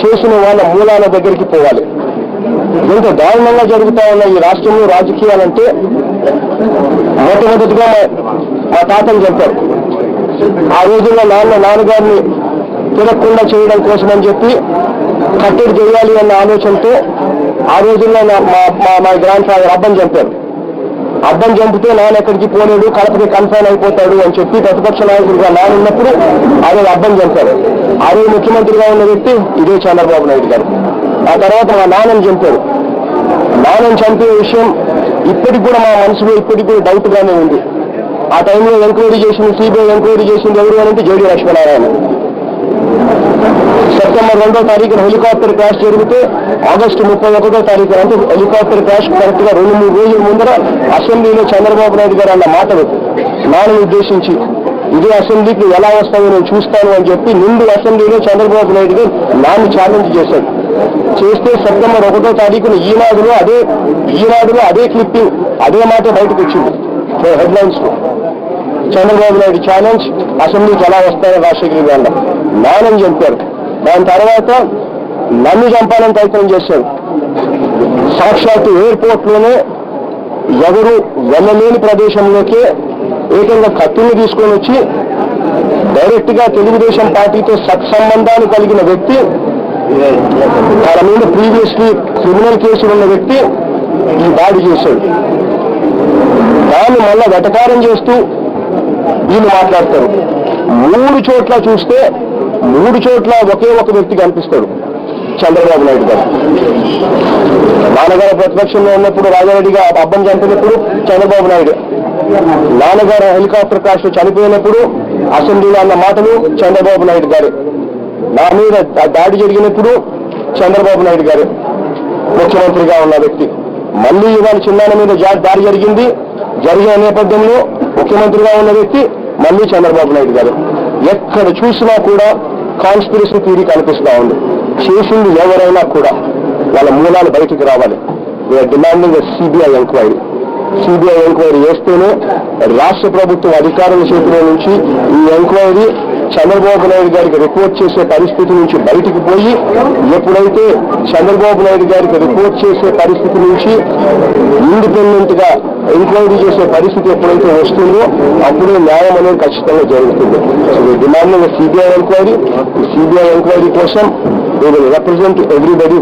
చేసిన వాళ్ళ మూలాల దగ్గరికి పోవాలి. ఇంత దారుణంగా జరుగుతా ఉన్న ఈ రాష్ట్రంలో రాజకీయాలంటే మొట్టమొదటిగా మా- మా తాతలు చెప్పారు. ఆ రోజుల్లో నాన్న నాన్నగారిని తిరగకుండా చేయడం కోసం అని చెప్పి కట్టడి చేయాలి అన్న ఆలోచనతో ఆ రోజుల్లో నా- మా మా- మా గ్రాండ్ ఫాదర్ అబ్బని చంపారు అద్దం చంపితే నాన్న ఎక్కడికి పోలేడు కడపకి కన్ఫైన్ అయిపోతాడు అని చెప్పి ప్రతిపక్ష నాయకుడిగా నాన్న ఉన్నప్పుడు ఆయన అద్దం చంపాడు చంపారు ఆ రోజు ముఖ్యమంత్రిగా ఉన్న వ్యక్తి ఇదే చంద్రబాబు నాయుడు గారు. ఆ తర్వాత మా నాన్నని చంపాడు నాన్నని చంపే విషయం ఇప్పటికి కూడా మా మనసులో ఇప్పటికి కూడా డౌట్ గానే ఉంది. ఆ టైంలో ఎంక్వైరీ చేసింది సిబిఐ ఎంక్వైరీ చేసింది ఎవరు అంటే జేడీ లక్ష్మీనారాయణ. సెప్టెంబర్ రెండో తారీఖున హెలికాప్టర్ క్రాష్ జరిగితే ఆగస్టు ముప్పై ఒకటో తారీఖున అంటే హెలికాప్టర్ క్రాష్ కరెక్ట్గా రెండు మూడు రోజుల ముందర అసెంబ్లీలో చంద్రబాబు నాయుడు గారు అన్న మాటలు నాను ఉద్దేశించి ఇదే అసెంబ్లీకి ఎలా వస్తాయో నేను చూస్తాను అని చెప్పి నిండు అసెంబ్లీలో చంద్రబాబు నాయుడు గారు నాన్ను ఛాలెంజ్ చేశాడు చేస్తే సెప్టెంబర్ ఒకటో తారీఖున ఈనాడులో అదే ఈనాడులో అదే క్లిప్పింగ్ అదే మాట బయటకు వచ్చింది. హెడ్లైన్స్లో. చంద్రబాబు నాయుడు ఛాలెంజ్ అసెంబ్లీకి ఎలా వస్తాయో రాజశేఖర్ గారు నానని చెప్పారు. దాని తర్వాత నన్ను చంపాలని ప్రయత్నం చేశారు సాక్షాత్తు ఎయిర్పోర్ట్లోనే ఎవరు వెళ్ళలేని ప్రదేశంలోకి ఏకంగా కత్తుల్ని తీసుకొని వచ్చి డైరెక్ట్గా తెలుగుదేశం పార్టీతో సత్సంబంధాలు కలిగిన వ్యక్తి తన మీద ప్రీవియస్లీ క్రిమినల్ కేసులు ఉన్న వ్యక్తి ఈ దాడి చేశాడు. దాన్ని మళ్ళా వెటకారం చేస్తూ వీళ్ళు మాట్లాడతారు. మూడు చోట్ల చూస్తే మూడు చోట్ల ఒకే ఒక వ్యక్తి కనిపిస్తాడు చంద్రబాబు నాయుడు గారు. నాన్నగారు ప్రతిపక్షంలో ఉన్నప్పుడు రాజారెడ్డిగా అబ్బం చంపినప్పుడు చంద్రబాబు నాయుడు. నాన్నగారు హెలికాప్టర్ క్రాష్ చనిపోయినప్పుడు అసెంబ్లీలో అన్న మాటలు చంద్రబాబు నాయుడు గారు. నా మీద దాడి జరిగినప్పుడు చంద్రబాబు నాయుడు గారు. ముఖ్యమంత్రిగా ఉన్న వ్యక్తి. మళ్ళీ ఇవాళ చిన్నాన్న మీద దాడి జరిగింది. జరిగిన నేపథ్యంలో ముఖ్యమంత్రిగా ఉన్న వ్యక్తి మళ్ళీ చంద్రబాబు నాయుడు గారు. ఎక్కడ చూసినా కూడా కాన్స్పిరసీ థీరీ కనిపిస్తూ ఉంది. చేసింది ఎవరైనా కూడా వాళ్ళ మూలాలు బయటికి రావాలి. We are demanding CBI enquiry CBI enquiry చేస్తేనే రాష్ట్ర ప్రభుత్వం అధికారుల చేతిలో నుంచి ఈ ఎంక్వైరీ చంద్రబాబు నాయుడు గారికి రిపోర్ట్ చేసే పరిస్థితి నుంచి బయటికి పోయి ఎప్పుడైతే చంద్రబాబు నాయుడు గారికి రిపోర్ట్ చేసే పరిస్థితి నుంచి ఇండిపెండెంట్గా ఎంక్వైరీ చేసే పరిస్థితి ఎప్పుడైతే వస్తుందో అప్పుడే న్యాయం అనేది ఖచ్చితంగా జరుగుతుంది. So demand CBI enquiry CBI enquiry కోసం రిప్రజెంట్ ఎవ్రీబడి